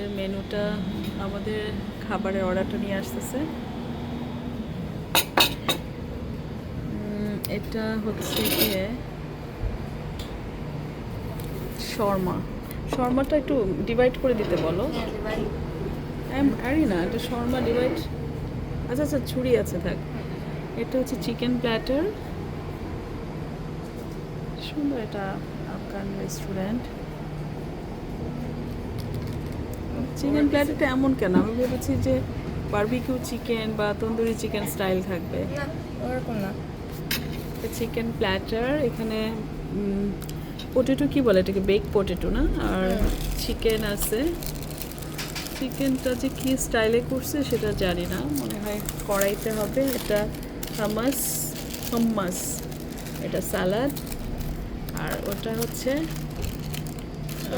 আমাদের মেনুটা আমাদের খাবারের অর্ডারটা নিয়ে আসতেছে। এটা হচ্ছে গিয়ে শর্মা। শর্মাটা একটু ডিভাইড করে দিতে বলো। পারি না এটা শর্মা ডিভাইড আচ্ছা আচ্ছা ছুরি আছে থাক। এটা হচ্ছে চিকেন প্ল্যাটার। সুন্দর এটা আফগান রেস্টুরেন্ট চিকেন প্ল্যাটারটা এমন কেন? আমি ভেবেছি যে বারবিকিউ চিকেন বা তন্দুরি চিকেন স্টাইল থাকবে। না ওরকম না। চিকেন প্ল্যাটার এখানে পটেটো কি বলে এটাকে? বেক পটেটো না? আর চিকেন আছে। চিকেনটা যে কি স্টাইলে করছে সেটা জানি না। মনে হয় কড়াইতে হবে। এটা হামাস হাম্মাস এটা সালাড আর ওটা হচ্ছে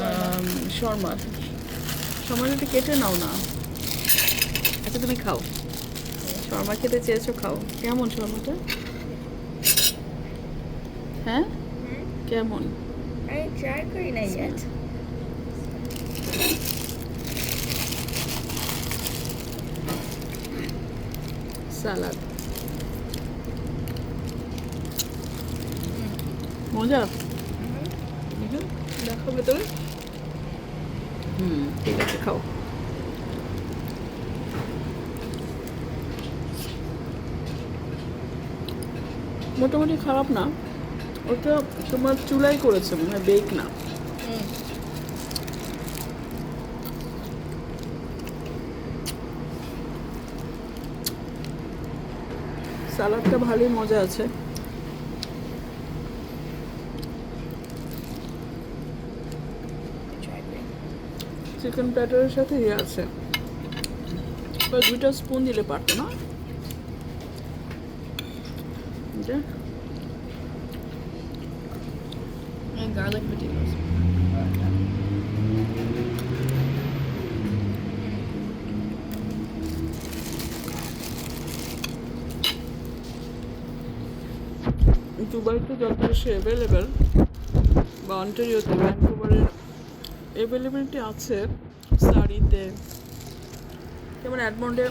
আম, শর্মা শর্মাটা কেটে নাও না। আচ্ছা তুমি খাও। শর্মা খেতে চেয়েছো খাও। কেমন শর্মাটা? হ্যাঁ? কেমন? আমি ট্রাই করি না yet সালাদ। মজা? দেখো, দেখো ভেতরে। হুম ঠিক আছে খাও মোটামুটি খারাপ না। ওটা তোমার চুলাই করেছে মনে হয় বেক না। হুম। সালাদটা ভালোই মজা আছে ট্রাই করি চিকেন প্যাটারের সাথে ইয়ে আছে। দুইটা স্পুন দিলে পারতো না? যে and garlic potatoes দুবাইতে যত বেশি অ্যাভেলেবেল বা অন্টারিওতে ভ্যানকুভারের অ্যাভেলেবিলিটি আছে শাড়িতে। যেমন অ্যাডমন্ডে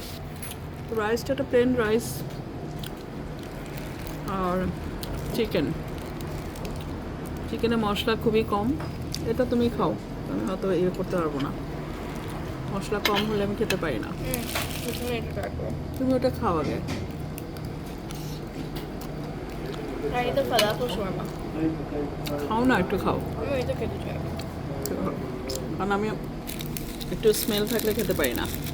রাইসটা একটা প্লেন রাইস আর চিকেন চিকেনে মশলা খুবই কম। এটা তুমি খাও আমি হয়তো ইয়ে করতে পারব না। মশলা কম হলে আমি খেতে পারি না। তুমি ওটা খাও আগে। খাও না একটু খাও। কারণ আমি একটু স্মেল থাকলে খেতে পারি না।